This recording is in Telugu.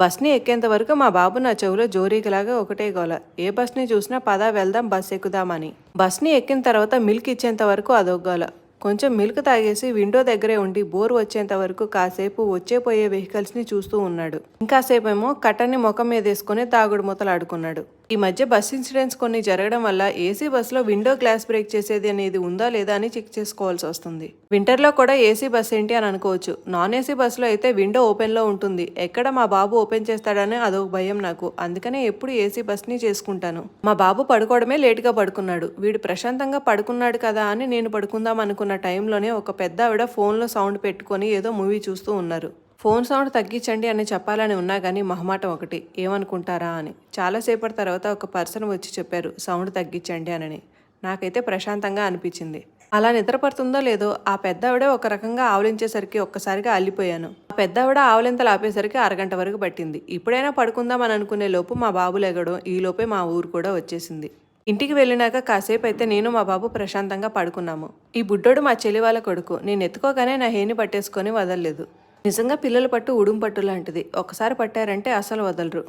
బస్ని ఎక్కేంత వరకు మా బాబు నా చెవిలో జోరీకిలాగా ఒకటే గోల. ఏ బస్ని చూసినా పదా వెళ్దాం బస్ ఎక్కుదామని. బస్ని ఎక్కిన తర్వాత మిల్క్ ఇచ్చేంత వరకు అదొక గోల. కొంచెం మిల్క్ తాగేసి విండో దగ్గరే ఉండి బోర్ వచ్చేంత వరకు కాసేపు వచ్చే పోయే వెహికల్స్ని చూస్తూ ఉన్నాడు. ఇంకాసేపేమో కట్టని ముఖం మీద వేసుకుని తాగుడు మూతలు ఈ మధ్య బస్ ఇన్సిడెంట్స్ కొన్ని జరగడం వల్ల ఏసీ బస్సులో విండో గ్లాస్ బ్రేక్ చేసేది అనేది ఉందా లేదా అని చెక్ చేసుకోవాల్సి వస్తుంది. వింటర్లో కూడా ఏసీ బస్ ఏంటి అని అనుకోవచ్చు. నాన్ ఏసీ బస్సులో అయితే విండో ఓపెన్లో ఉంటుంది. ఎక్కడ మా బాబు ఓపెన్ చేస్తాడని అదొక భయం నాకు. అందుకనే ఎప్పుడు ఏసీ బస్ని చేసుకుంటాను. మా బాబు పడుకోవడమే లేటుగా పడుకున్నాడు. వీడు ప్రశాంతంగా పడుకున్నాడు కదా అని నేను పడుకుందాం అనుకున్నాను. చేసుకున్న టైంలోనే ఒక పెద్ద ఆవిడ ఫోన్లో సౌండ్ పెట్టుకొని ఏదో మూవీ చూస్తూ ఉన్నారు. ఫోన్ సౌండ్ తగ్గించండి అని చెప్పాలని ఉన్నా కానీ మహమాటం ఒకటి. ఏమనుకుంటారా అని. చాలాసేపటి తర్వాత ఒక పర్సన్ వచ్చి చెప్పారు సౌండ్ తగ్గించండి అని నాకైతే ప్రశాంతంగా అనిపించింది. అలా నిద్రపడుతుందో లేదో ఆ పెద్దావిడ ఒక రకంగా ఆవలించేసరికి ఒక్కసారిగా అల్లిపోయాను. ఆ పెద్దావిడ ఆవలింతలు ఆపేసరికి అరగంట వరకు పట్టింది. ఇప్పుడైనా పడుకుందాం అని అనుకునే లోపు మా బాబు లెగడం ఈ లోపే మా ఊరు కూడా వచ్చేసింది. ఇంటికి వెళ్ళినాక కాసేపు అయితే నేను మా బాబు ప్రశాంతంగా పడుకున్నాము. ఈ బుడ్డోడు మా చెల్లి వాళ్ళ కొడుకు. నేను ఎత్తుకోగానే నా హేని పట్టేసుకొని వదలలేదు. నిజంగా పిల్లల పట్టు ఉడుం పట్టు లాంటిది. ఒకసారి పట్టారంటే అసలు వదలరు.